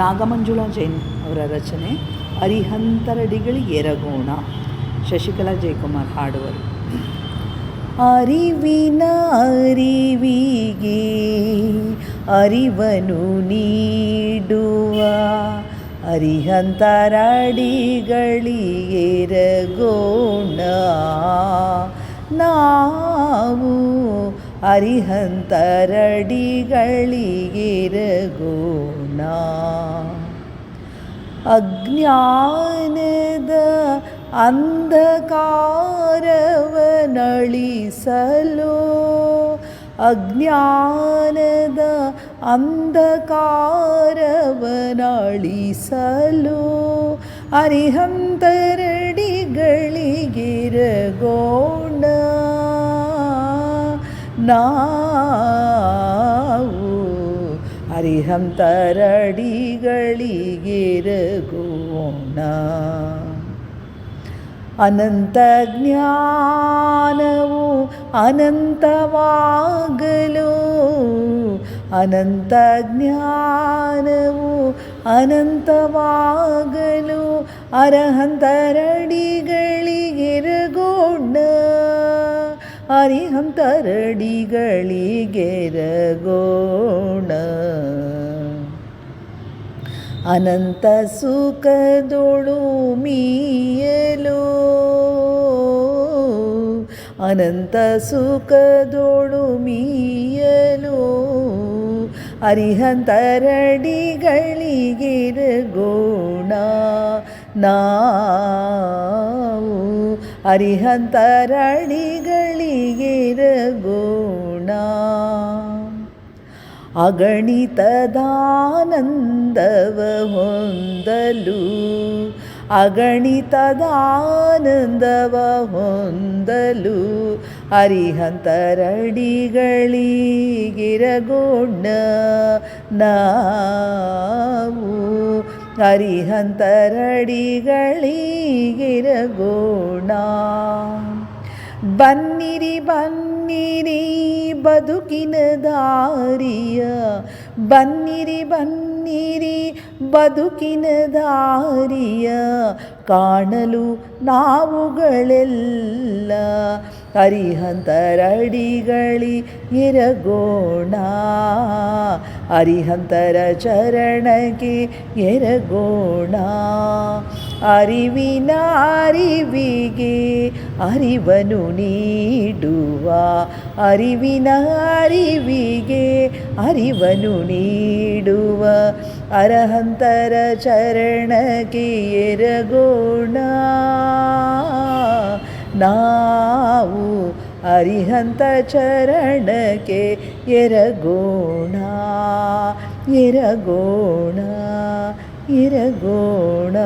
ನಾಗಮಂಜುಳಾ ಜೈನ್ ಅವರ ರಚನೆ ಅರಿಹಂತರಡಿಗಳು ಎರಗೋಣ ಶಶಿಕಲಾ ಜಯಕುಮಾರ್ ಹಾಡುವರು. ಅರಿವಿನ ಅರಿವಿಗೆ ಅರಿವನು ನೀಡುವ ಅರಿಹಂತರಡಿಗಳಿಗೆರಗೋಣ ನಾವು ಅರಿಹಂತರಡಿಗಳಿಗೆರಗೋಣ ಅಜ್ಞಾನದ ಅಂಧಕಾರವನಳಿಸಲು. ಅಜ್ಞಾನದ ಅಂಧಕಾರವನಳಿಸಲು. ಅರಿಹಂತರಡಿಗಳಿಗಿರಗೋಣ. ನಾವು ಅರಿಹಂತರಡಿಗಳಿಗಿರಗೋಣ ಅನಂತ ಜ್ಞಾನವು ಅನಂತವಾಗಲು ಅನಂತ ಜ್ಞಾನವು ಅನಂತವಾಗಲು ಅರಹಂತರಡಿಗಳಿಗೆರಗೋಣ ಅರಿಹಂತರಡಿಗಳಿಗೆರಗೋಣ ಅನಂತ ಸುಖದೊಳು ಮೀಯಲು ಅನಂತ ಸುಖದೊಳು ಮೀಯಲು ಅರಿಹಂತರಡಿಗಳಿಗಿರಗೋಣ ನಾವು ಅರಿಹಂತರಡಿಗಳಿಗಿರಗೋಣ ಅಗಣಿತದಾನಂದವ ಹೊಂದಲು ಅಗಣಿತದಾನಂದವ ಹೊಂದಲು ಹರಿಹಂತರಡಿಗಳಿಗಿರಗೊಂಡ ನಾವು ಅರಿಹಂತರಡಿಗಳಿಗಿರಗೋಣ ಬನ್ನಿರಿ ಬನ್ನಿರಿ, ಬದುಕಿನ ದಾರಿಯ. ಬನ್ನಿರಿ ಬನ್ನಿರಿ, ಬದುಕಿನ ದಾರಿಯ. ಕಾಣಲು ನಾವುಗಳೆಲ್ಲ ಹರಿಹಂತರಡಿಗಳಿ ಎರಗೋಣ. ಹರಿಹಂತರ ಚರಣಕ್ಕೆ ಎರಗೋಣ. ಅರಿವಿನ ಅರಿವಿಗೆ ಅರಿವನು ನೀಡುವ ಅರಿವಿನ ಅರಿವಿಗೆ ಅರಿವನು ನೀಡುವ ಅರಹಂತರ ಚರಣಕ್ಕೆ ಎರಗೋಣ ನಾವು ಅರಿಹಂತ ಚರಣಕ್ಕೆ ಎರಗೋಣ ಎರಗೋಣ ಎರಗೋಣ